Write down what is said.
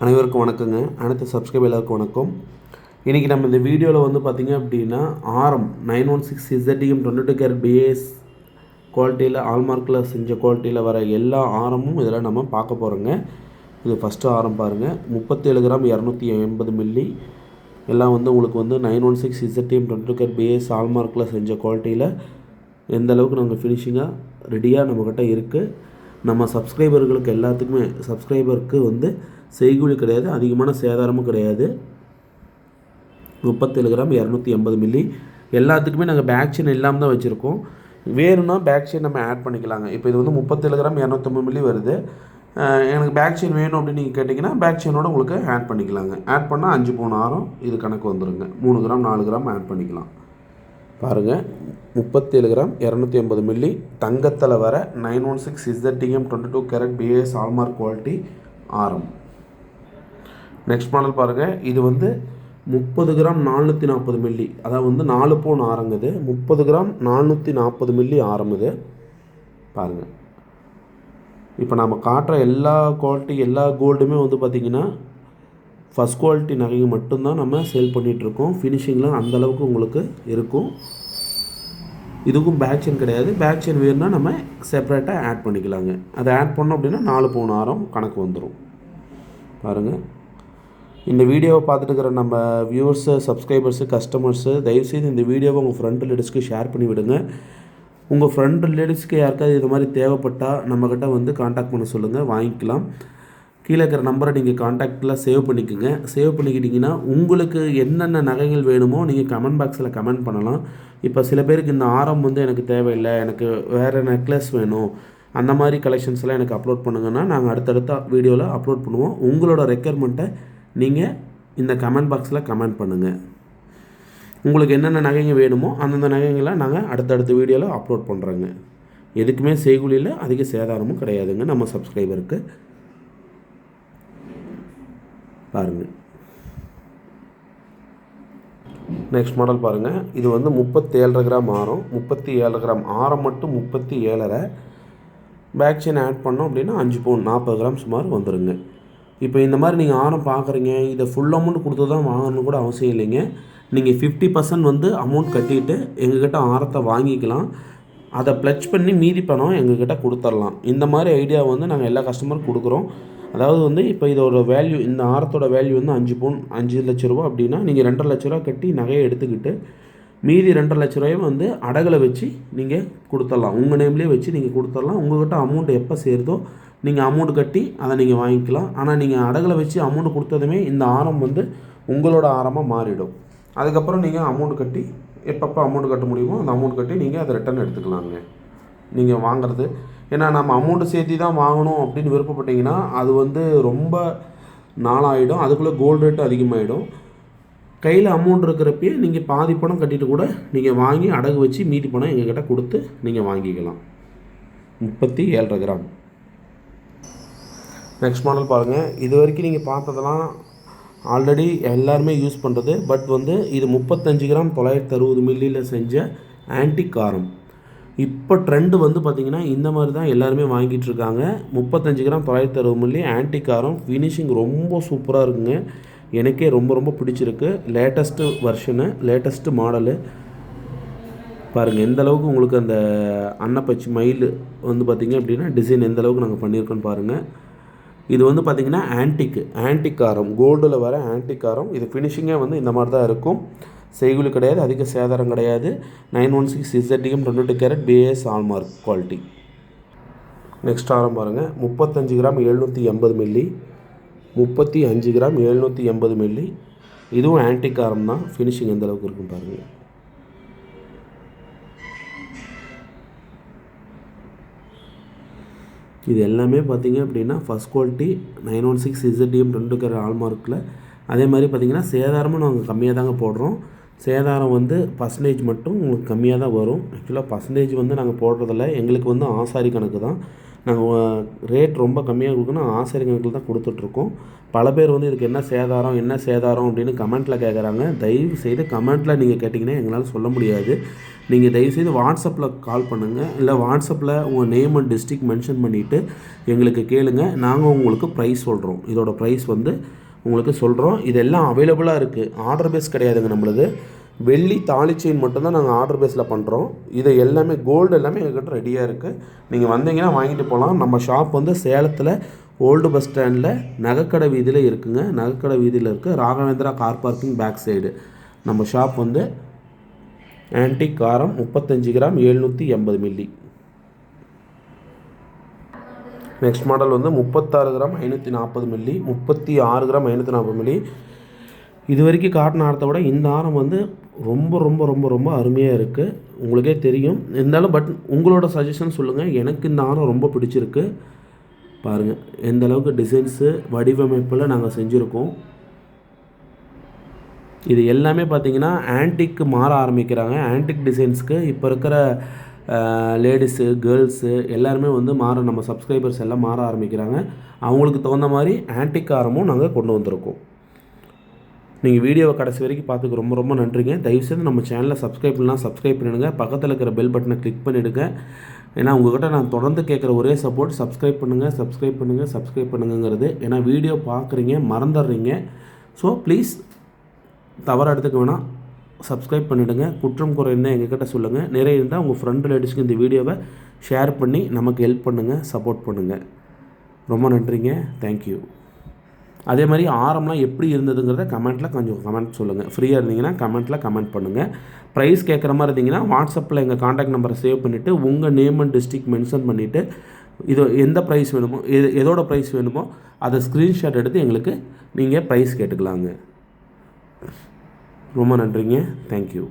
அனைவருக்கும் வணக்கங்க. அனைத்து சப்ஸ்கிரைப் எல்லாருக்கும் வணக்கம். இன்றைக்கி நம்ம இந்த வீடியோவில் வந்து பார்த்திங்க அப்படின்னா ஆரம் nine one six ZTM twenty two carat BIS குவாலிட்டியில் ஆல்மார்க்கில் செஞ்ச குவாலிட்டியில் வர எல்லா ஆரமும் இதெல்லாம் நம்ம பார்க்க போகிறோங்க இது ஃபஸ்ட்டு ஆரம் பாருங்கள் முப்பத்தேழு கிராம் இரநூத்தி எண்பது மில்லி எல்லாம் வந்து உங்களுக்கு வந்து nine one six ZTM twenty two carat BIS ஆல்மார்க்கில் செஞ்ச குவாலிட்டியில் எந்த அளவுக்கு நாங்கள் ஃபினிஷிங்காக ரெடியாக நம்மக்கிட்ட இருக்குது நம்ம சப்ஸ்கிரைபர்களுக்கு எல்லாத்துக்குமே சப்ஸ்கிரைபருக்கு வந்து செய்கூலி கிடையாது அதிகமான சேதாரமும் கிடையாது. முப்பத்தேழு கிராம் இரநூத்தி எண்பது மில்லி எல்லாத்துக்குமே நாங்கள் பேக்ஷன் இல்லாமல் தான் வச்சுருக்கோம். வேணும்னா பேக்ஷன் நம்ம ஆட் பண்ணிக்கலாங்க. இப்போ இது வந்து முப்பத்தேழு கிராம் இரநூத்தம்பது மில்லி வருது. எனக்கு பேக் செயின் வேணும் அப்படின்னு நீங்கள் கேட்டிங்கன்னா பேக் செயினோட உங்களுக்கு ஆட் பண்ணிக்கலாங்க. ஆட் பண்ணால் அஞ்சு பவுன் ஆரம் இது கணக்கு வந்துடுங்க மூணு கிராம் நாலு கிராம் ஆட் பண்ணிக்கலாம். பாருங்கள் முப்பத்தேழு கிராம் இரநூத்தி எண்பது மில்லி தங்கத்தில் வர nine one six ZTM twenty two carat BIS hallmark quality ஆரம். நெக்ஸ்ட் மாடல் பாருங்கள் இது வந்து முப்பது கிராம் நானூற்றி நாற்பது மில்லி. அதாவது வந்து நாலு பவுன் ஆரங்குது முப்பது கிராம் நானூற்றி நாற்பது மில்லி ஆரம் இது. பாருங்கள் இப்போ நம்ம காட்டுற எல்லா குவாலிட்டி எல்லா கோல்டுமே வந்து பார்த்திங்கன்னா ஃபஸ்ட் குவாலிட்டி நகைங்க மட்டும்தான் நம்ம சேல் பண்ணிகிட்ருக்கோம் ஃபினிஷிங்லாம் அந்தளவுக்கு உங்களுக்கு இருக்கும். இதுக்கும் பேக் செயின் கிடையாது. பேக் செயின் வேணும்னா நம்ம செப்பரேட்டாக ஆட் பண்ணிக்கலாங்க. அதை ஆட் பண்ணோம் அப்படின்னா நாலு பவுன் ஆரம் கணக்கு வந்துடும் பாருங்கள் இந்த வீடியோவை பார்த்துட்டு இருக்கிற நம்ம வியூவர்ஸு சப்ஸ்கிரைபர்ஸு கஸ்டமர்ஸு தயவுசெய்து இந்த வீடியோவை உங்கள் ஃப்ரெண்ட் ரிலேட்டிவ்ஸ்க்கு ஷேர் பண்ணி விடுங்க. உங்கள் ஃப்ரெண்ட் ரிலேட்டிவ்ஸ்க்கு யாருக்காவது இது மாதிரி தேவைப்பட்டால் நம்மக்கிட்ட வந்து காண்டாக்ட் பண்ண சொல்லுங்கள் வாங்கிக்கலாம். கீழே இருக்கிற நம்பரை நீங்கள் காண்டாக்டில் சேவ் பண்ணிக்கோங்க. சேவ் பண்ணிக்கிட்டிங்கன்னா உங்களுக்கு என்னென்ன நகைகள் வேணுமோ நீங்கள் கமெண்ட் பாக்ஸில் கமெண்ட் பண்ணலாம். இப்போ சில பேருக்கு இந்த ஆரம் வந்து எனக்கு தேவையில்லை எனக்கு வேறு நெக்லஸ் வேணும் அந்த மாதிரி கலெக்ஷன்ஸ்லாம் எனக்கு அப்லோட் பண்ணுங்கன்னா நாங்கள் அடுத்தடுத்த வீடியோவில் அப்லோட் பண்ணுவோம். உங்களோட ரெக்குயர்மெண்ட்டை நீங்கள் இந்த கமெண்ட் பாக்ஸில் கமெண்ட் பண்ணுங்கள் உங்களுக்கு என்னென்ன நகைங்க வேணுமோ அந்தந்த நகைங்களை நாங்கள் அடுத்தடுத்த வீடியோவில் அப்லோட் பண்ணுறோங்க எதுக்குமே செய்கூலியில் அதிக சேதாரமும் கிடையாதுங்க. நம்ம சப்ஸ்கிரைபருக்கு பாருங்கள். நெக்ஸ்ட் மாடல் பாருங்கள் இது வந்து முப்பத்தேழரை கிராம் ஆரம் முப்பத்தி ஏழரை கிராம் ஆரம் மட்டும் முப்பத்தி ஏழரை பேக் செயின் ஆட் பண்ணோம் அப்படின்னா அஞ்சு பவுன் நாற்பது கிராம் சுமார் வந்துடுங்க இப்போ இந்த மாதிரி நீங்கள் ஆரம் பார்க்குறீங்க இதை ஃபுல் அமௌண்ட் கொடுத்து தான் வாங்கணும்னு கூட அவசியம் இல்லைங்க. நீங்கள் ஃபிஃப்டி பர்சன்ட் வந்து அமௌண்ட் கட்டிட்டு எங்ககிட்ட ஆரத்தை வாங்கிக்கலாம். அதை ப்ளச் பண்ணி மீதி பணம் எங்ககிட்ட கொடுத்துர்லாம் இந்த மாதிரி ஐடியா வந்து நாங்கள் எல்லா கஸ்டமருக்கும் கொடுக்குறோம். அதாவது வந்து இப்போ இதோட வேல்யூ இந்த ஆரத்தோட வேல்யூ வந்து அஞ்சு பவுன் அஞ்சு லட்ச ரூபா அப்படின்னா நீங்கள் ரெண்டரை லட்ச ரூபா கட்டி நகையை எடுத்துக்கிட்டு மீதி ரெண்டரை லட்ச ரூபாயும் வந்து அடகுல வச்சு நீங்கள் கொடுத்துடலாம். உங்கள் நேம்லேயே வச்சு நீங்கள் கொடுத்துடலாம். உங்கள்கிட்ட அமௌண்ட் எப்போ சேருதோ நீங்கள் அமௌண்ட் கட்டி அதை நீங்கள் வாங்கிக்கலாம். ஆனால் நீங்கள் அடகுல வச்சு அமௌண்ட் கொடுத்ததுமே இந்த ஆரம் வந்து உங்களோட ஆரமாக மாறிடும். அதுக்கப்புறம் நீங்கள் அமௌண்ட் கட்டி எப்பப்போ அமௌண்ட் கட்ட முடியுமோ அந்த அமௌண்ட் கட்டி நீங்கள் அதை ரிட்டர்ன் எடுத்துக்கலாங்க. நீங்கள் வாங்குறது ஏன்னா நம்ம அமௌண்ட்டு சேர்த்தி தான் வாங்கணும் அப்படின்னு விருப்பப்பட்டீங்கன்னா அது வந்து ரொம்ப நாளாகிடும் அதுக்குள்ளே கோல்டு ரேட்டு அதிகமாகிடும் கையில் அமௌண்ட் இருக்கிறப்பயே நீங்கள் பாதி பணம் கட்டிட்டு கூட நீங்கள் வாங்கி அடகு வச்சு மீதி பணம் எங்ககிட்ட கொடுத்து நீங்கள் வாங்கிக்கலாம். முப்பத்தி ஏழரை கிராம். நெக்ஸ்ட் மாடல் பாருங்கள் இது வரைக்கும் நீங்கள் பார்த்ததெல்லாம் ஆல்ரெடி எல்லாருமே யூஸ் பண்ணுறது பட் வந்து இது முப்பத்தஞ்சு கிராம் தொள்ளாயிரத்தி அறுபது மில்லியில் செஞ்ச ஆன்டிக் காரம் இப்போ ட்ரெண்டு வந்து பார்த்திங்கன்னா இந்த மாதிரி தான் எல்லாருமே வாங்கிட்டு இருக்காங்க. முப்பத்தஞ்சு கிராம் தொள்ளாயிரத்தி அறுபது மில்லி ஆன்டி காரம் ஃபினிஷிங் ரொம்ப சூப்பராக இருக்குங்க. எனக்கே ரொம்ப ரொம்ப பிடிச்சிருக்கு. லேட்டஸ்ட்டு வெர்ஷனு லேட்டஸ்ட்டு மாடலு பாருங்கள் எந்த அளவுக்கு உங்களுக்கு அந்த அன்னப்பச்சி மயில் வந்து பார்த்திங்க அப்படின்னா டிசைன் எந்த அளவுக்கு நாங்கள் பண்ணியிருக்கோன்னு பாருங்கள் இது வந்து பார்த்திங்கன்னா ஆன்டிக்கு ஆன்டிக் காரம். கோல்டில் வர ஆன்டிக் காரம். இது ஃபினிஷிங்கே வந்து இந்த மாதிரி தான் இருக்கும். செய்குலி கிடையாது அதிக சேதாரம் கிடையாது. Nine one six ZTM twenty two carat BIS hallmark quality. Next ஆரம் பாருங்கள் முப்பத்தஞ்சு கிராம் எழுநூற்றி எண்பது மில்லி முப்பத்தி அஞ்சு கிராம் எழுநூற்றி எண்பது மில்லி. இதுவும் ஆன்டிக் ஆரம் தான். ஃபினிஷிங் எந்த அளவுக்கு இருக்கும் பாருங்கள் இது எல்லாமே பார்த்தீங்க அப்படின்னா first quality nine one six ZTM twenty carat ஆல்மார்க்கில் அதே மாதிரி பார்த்தீங்கன்னா சேதாரமும் நாங்கள் கம்மியாக தாங்க போடுறோம். சேதாரம் வந்து பர்சன்டேஜ் மட்டும் உங்களுக்கு கம்மியாக தான் வரும். ஆக்சுவலாக பர்சன்டேஜ் வந்து நாங்கள் போடுறதில்ல. எங்களுக்கு வந்து ஆசாரி கணக்கு தான். நாங்கள் ரேட் ரொம்ப கம்மியாக கொடுக்கணும் கணக்கில் தான் கொடுத்துட்ருக்கோம். பல பேர் வந்து இதுக்கு என்ன சேதாரம் என்ன சேதாரம் அப்படின்னு கமெண்ட்டில் கேட்குறாங்க தயவு செய்து கமெண்ட்டில் நீங்கள் கேட்டிங்கன்னா எங்களால் சொல்ல முடியாது. நீங்கள் தயவுசெய்து வாட்ஸ்அப்பில் கால் பண்ணுங்கள் இல்லை வாட்ஸ்அப்பில் உங்கள் நேம் அண்ட் டிஸ்ட்ரிக் மென்ஷன் பண்ணிவிட்டு எங்களுக்கு கேளுங்கள் நாங்கள் உங்களுக்கு ப்ரைஸ் சொல்கிறோம் இதோட ப்ரைஸ் வந்து உங்களுக்கு சொல்கிறோம் இதெல்லாம் அவைலபிளாக இருக்குது ஆர்டர் பேஸ் கிடையாதுங்க நம்மளது. வெள்ளி தாலி செயின் மட்டும்தான் நாங்கள் ஆர்டர் பேஸில் பண்ணுறோம் இது எல்லாமே கோல்டு எல்லாமே எங்ககிட்ட ரெடியாக இருக்குது நீங்கள் வந்தீங்கன்னா வாங்கிட்டு போகலாம் நம்ம ஷாப் வந்து சேலத்தில் ஓல்டு பஸ் ஸ்டாண்டில் நகைக்கடை வீதியில் இருக்குங்க. நகைக்கடை வீதியில் இருக்குது Raghavendra car parking back side நம்ம ஷாப் வந்து ஆன்டிக் காரம் முப்பத்தஞ்சு கிராம் எழுநூற்றி எண்பது மில்லி நெக்ஸ்ட் மாடல் வந்து முப்பத்தாறு கிராம் ஐநூற்றி நாற்பது மில்லி முப்பத்தி ஆறு கிராம் ஐநூற்றி நாற்பது மில்லி இது வரைக்கும் காட்டின ஆரத்தை விட இந்த ஆரம் வந்து ரொம்ப ரொம்ப ரொம்ப ரொம்ப அருமையாக இருக்குது உங்களுக்கே தெரியும். இருந்தாலும் பட் உங்களோட சஜஷன் சொல்லுங்கள் எனக்கு இந்த ஆரம் ரொம்ப பிடிச்சிருக்கு. பாருங்கள் எந்த அளவுக்கு டிசைன்ஸு வடிவமைப்பில் நாங்கள் செஞ்சுருக்கோம். இது எல்லாமே பார்த்திங்கன்னா ஆன்டிக்கு மாற ஆரம்பிக்கிறாங்க. ஆன்டிக் டிசைன்ஸ்க்கு இப்போ இருக்கிற லேடிஸு கேர்ள்ஸு எல்லாருமே வந்து மாற நம்ம சப்ஸ்கிரைபர்ஸ் எல்லாம் மாற ஆரம்பிக்கிறாங்க. அவங்களுக்கு தகுந்த மாதிரி ஆன்டிக் ஆரமும் நாங்கள் கொண்டு வந்திருக்கோம். நீங்கள் வீடியோவை கடைசி வரைக்கும் பார்த்துக்கு ரொம்ப ரொம்ப நன்றிங்க. தயவுசெய்து நம்ம சேனலை சப்ஸ்கிரைப் பண்ணலாம் சப்ஸ்கிரைப் பண்ணிடுங்க. பக்கத்தில் இருக்கிற பெல் பட்டனை கிளிக் பண்ணிவிடுங்க ஏன்னா உங்கள்கிட்ட நான் தொடர்ந்து கேட்குற ஒரே சப்போர்ட் சப்ஸ்கிரைப் பண்ணுங்கள் சப்ஸ்கிரைப் பண்ணுங்கள் சப்ஸ்கிரைப் பண்ணுங்கிறது ஏன்னா வீடியோ பார்க்குறீங்க மறந்துடுறீங்க. ஸோ ப்ளீஸ் தவறு எடுத்துக்க வேணாம். சப்ஸ்கிரைப் பண்ணிவிடுங்க குற்றம் குறை இருந்தால் எங்ககிட்ட சொல்லுங்கள் நிறைய இருந்தால் உங்கள் ஃப்ரெண்ட் ரிலேட்டிவ்ஸ்க்கு இந்த வீடியோவை ஷேர் பண்ணி நமக்கு ஹெல்ப் பண்ணுங்கள் சப்போர்ட் பண்ணுங்கள் ரொம்ப நன்றிங்க. தேங்க்யூ அதே மாதிரி ஆரம்லாம் எப்படி இருந்ததுங்கிறத கமெண்ட்டில் கொஞ்சம் கமெண்ட் சொல்லுங்கள் ஃப்ரீயாக இருந்தீங்கன்னா கமெண்ட்டில் கமெண்ட் பண்ணுங்கள் ப்ரைஸ் கேட்குற மாதிரி இருந்தீங்கன்னா வாட்ஸ்அப்பில் எங்கள் காண்டாக்ட் நம்பரை சேவ் பண்ணிவிட்டு உங்கள் நேம் அண்ட் டிஸ்ட்ரிக் மென்ஷன் பண்ணிவிட்டு இது எந்த ப்ரைஸ் வேணுமோ எது எதோட ப்ரைஸ் வேணுமோ அதை ஸ்க்ரீன்ஷாட் எடுத்து எங்களுக்கு நீங்கள் ப்ரைஸ் கேட்டுக்கலாங்க. ரொம்ப நன்றிங்க. தேங்க்யூ